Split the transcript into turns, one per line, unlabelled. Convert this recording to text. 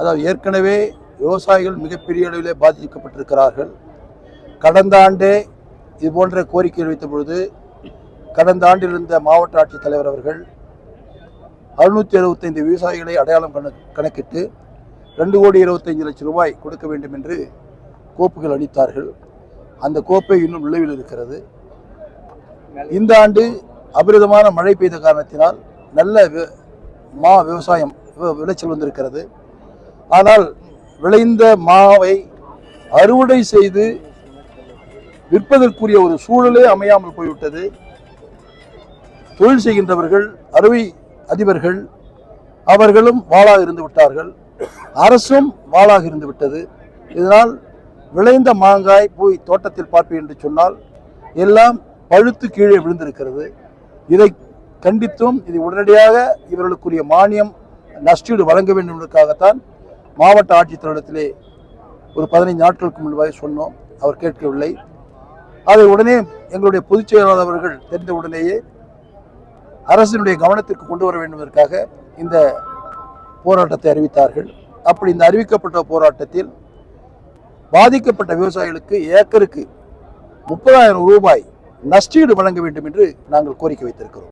அதாவது ஏற்கனவே விவசாயிகள் மிகப்பெரிய அளவிலே பாதிக்கப்பட்டிருக்கிறார்கள். கடந்த ஆண்டே இது போன்ற கோரிக்கைகள் வைத்த பொழுது கடந்த ஆண்டில் இருந்த மாவட்ட ஆட்சித்தலைவர் அவர்கள் அறுநூற்றி எழுபத்தைந்து விவசாயிகளை அடையாளம் கண கணக்கிட்டு ரெண்டு கோடி இருபத்தைந்து லட்சம் ரூபாய் கொடுக்க வேண்டும் என்று கோப்புகள் அளித்தார்கள். அந்த கோப்பை இன்னும் நிலவில் இருக்கிறது. இந்த ஆண்டு அபரிதமான மழை பெய்த காரணத்தினால் நல்ல மா விவசாயம் வி- விளைச்சல் வந்திருக்கிறது. ஆனால் விளைந்த மாவை அறுவடை செய்து விற்பதற்குரிய ஒரு சூழலே அமையாமல் போய்விட்டது. தொழில் செய்கின்றவர்கள் அறுவை அதிபர்கள் அவர்களும் வாளாக இருந்து விட்டார்கள். அரசும் வாளாக இருந்து விட்டது. இதனால் விளைந்த மாங்காய் போய் தோட்டத்தில் பார்ப்பேன் என்று சொன்னால் எல்லாம் பழுத்து கீழே விழுந்திருக்கிறது. இதை கண்டித்தும் இது உடனடியாக இவர்களுக்குரிய மானியம் நஷ்டீடு வழங்க வேண்டும் என்பதற்காகத்தான் மாவட்ட ஆட்சித்தலைவரிடத்திலே ஒரு பதினைந்து நாட்களுக்கு முன்பாக சொன்னோம் அவர் கேட்கவில்லை. அதை உடனே எங்களுடைய பொதுச் செயலாளர் அவர்கள் தெரிந்த உடனேயே அரசினுடைய கவனத்திற்கு கொண்டு வர வேண்டும் என்பதற்காக இந்த போராட்டத்தை அறிவித்தார்கள். அப்படி இந்த அறிவிக்கப்பட்ட போராட்டத்தில் பாதிக்கப்பட்ட விவசாயிகளுக்கு ஏக்கருக்கு முப்பதாயிரம் ரூபாய் நஷ்டீடு வழங்க வேண்டும் என்று நாங்கள் கோரிக்கை வைத்திருக்கிறோம்.